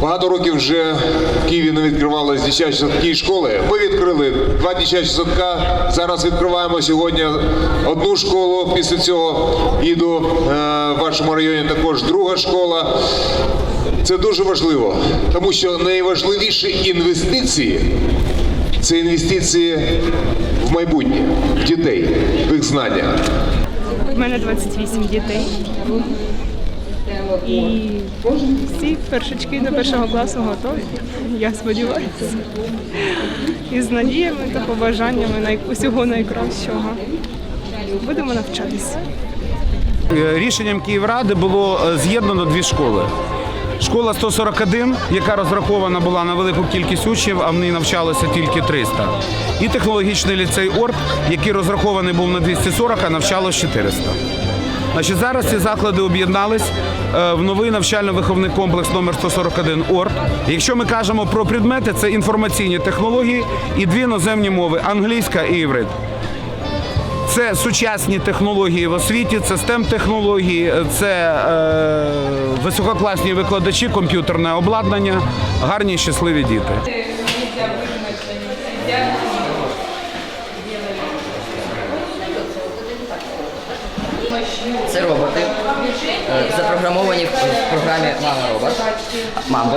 Багато років вже в Києві не відкривалися дитячі садки і школи. Ми відкрили два дитячі садка. Зараз відкриваємо сьогодні одну школу. Після цього їду е, в вашому районі також друга школа. Це дуже важливо, тому що найважливіші інвестиції це інвестиції в майбутнє, в дітей, в їх знання. У мене 28 дітей. І всі першачки до першого класу готові. Я сподіваюся. І з надіями та побажаннями най- усього найкращого. Будемо навчатися. Е, Рішенням Київради було е, з'єднано дві школи. Школа 141, яка розрахована була на велику кількість учнів, а в ній навчалося тільки 300. І технологічний ліцей ОРТ, який розрахований був на 240, а навчалось 400. Значить, зараз ці заклади об'єднались е, в новий навчально-виховний комплекс номер 141 ОРТ. Якщо ми кажемо про предмети, це інформаційні технології і дві іноземні мови англійська і іврит. Це сучасні технології в освіті, це stem технології, це е, висококласні викладачі, комп'ютерне обладнання, гарні щасливі діти. Це роботи, е, запрограмовані в програмі Мама Робот Мамбо.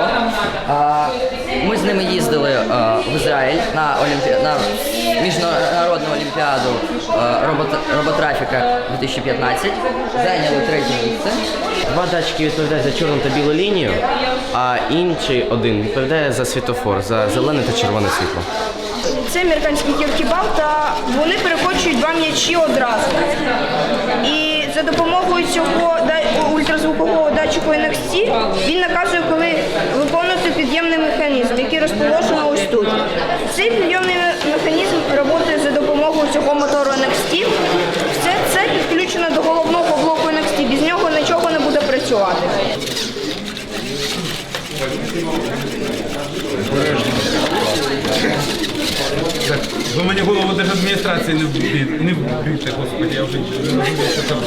Ми з ними їздили е, в Ізраїль на олімпі... на міжнародну олімпіаду е, робот- роботрафіка 2015. Зайняли третє місце. Два датчики відповідають за чорну та білу лінію, а інший один відповідає за світофор, за зелене та червоне світло. Це американський кіркібал, та вони перекочують два м'ячі одразу. Допомогою цього ультразвукового датчику NXT він наказує, коли виконувати під'ємний механізм, який розположено ось тут. Цей підйомний механізм працює за допомогою цього мотору NXT. Все це підключено до головного блоку NXT, без нього нічого не буде працювати. Ви мені голову держадміністрації не вбійте, не вбійте, господи, я вже не там.